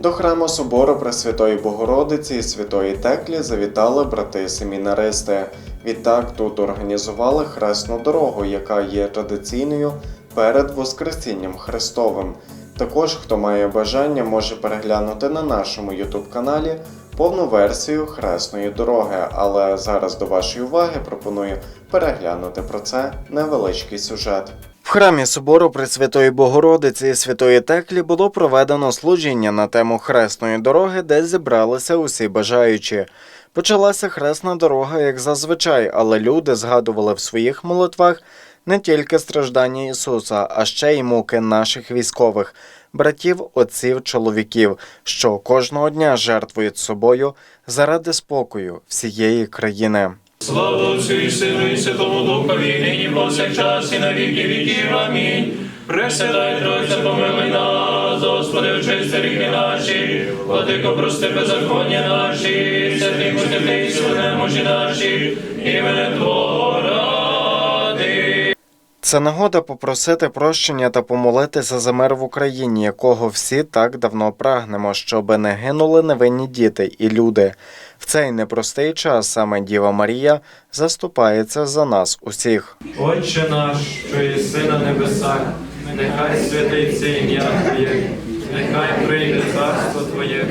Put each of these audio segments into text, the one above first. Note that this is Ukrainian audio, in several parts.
До храму собору Пресвятої Богородиці і Святої Теклі завітали брати семінаристи. Відтак тут організували хресну дорогу, яка є традиційною перед Воскресінням Христовим. Також, хто має бажання, може переглянути на нашому youtube каналі повну версію хресної дороги. Але зараз до вашої уваги пропоную переглянути про це невеличкий сюжет. В храмі собору Пресвятої Богородиці і Святої Теклі було проведено служіння на тему хресної дороги, де зібралися усі бажаючі. Почалася хресна дорога, як зазвичай, але люди згадували в своїх молитвах не тільки страждання Ісуса, а ще й муки наших військових, братів, отців, чоловіків, що кожного дня жертвують собою заради спокою всієї країни. Слава Отцю і Сину і Святому Духові, і нині повсякчас і на віки віків. Амінь. Пресвятай Тройця, помилуй нас, Господи, очисти ріки наші, Владико, прости беззаконня наші, святий утепли сили немощі наші, іменем Твого. Це нагода попросити прощення та помолитися за мир в Україні, якого всі так давно прагнемо, щоби не гинули невинні діти і люди. В цей непростий час саме Діва Марія заступається за нас усіх. Отче наш, що єси на небесах, нехай святиться ім'я Твоє, нехай прийде царство Твоє,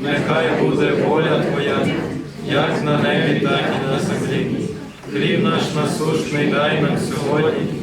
нехай буде воля Твоя, як на небі, так і на землі. Хліб наш насущний дай нам сьогодні,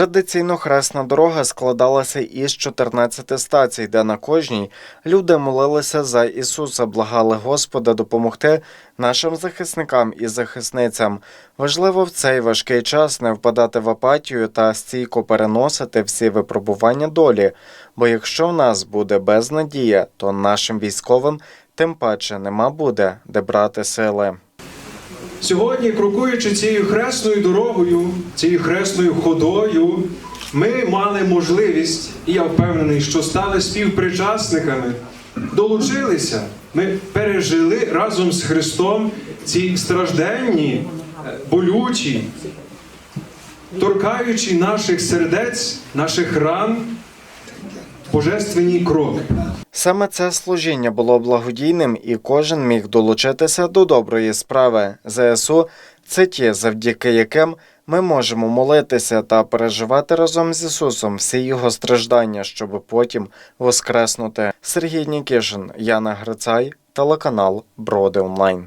Традиційно хресна дорога складалася із 14 стацій, де на кожній люди молилися за Ісуса, благали Господа допомогти нашим захисникам і захисницям. Важливо в цей важкий час не впадати в апатію та стійко переносити всі випробування долі. Бо якщо в нас буде безнадія, то нашим військовим тим паче нема буде де брати сили. Сьогодні, крокуючи цією хресною дорогою, цією хресною ходою, ми мали можливість, і я впевнений, що стали співпричасниками, долучилися. Ми пережили разом з Христом ці стражденні, е, болючі, торкаючи наших сердець, наших ран, божественні кроки. Саме це служіння було благодійним, і кожен міг долучитися до доброї справи. ЗСУ це ті, завдяки яким ми можемо молитися та переживати разом з Ісусом всі його страждання, щоб потім воскреснути. Сергій Нікішин, Яна Грицай, телеканал Броди Онлайн.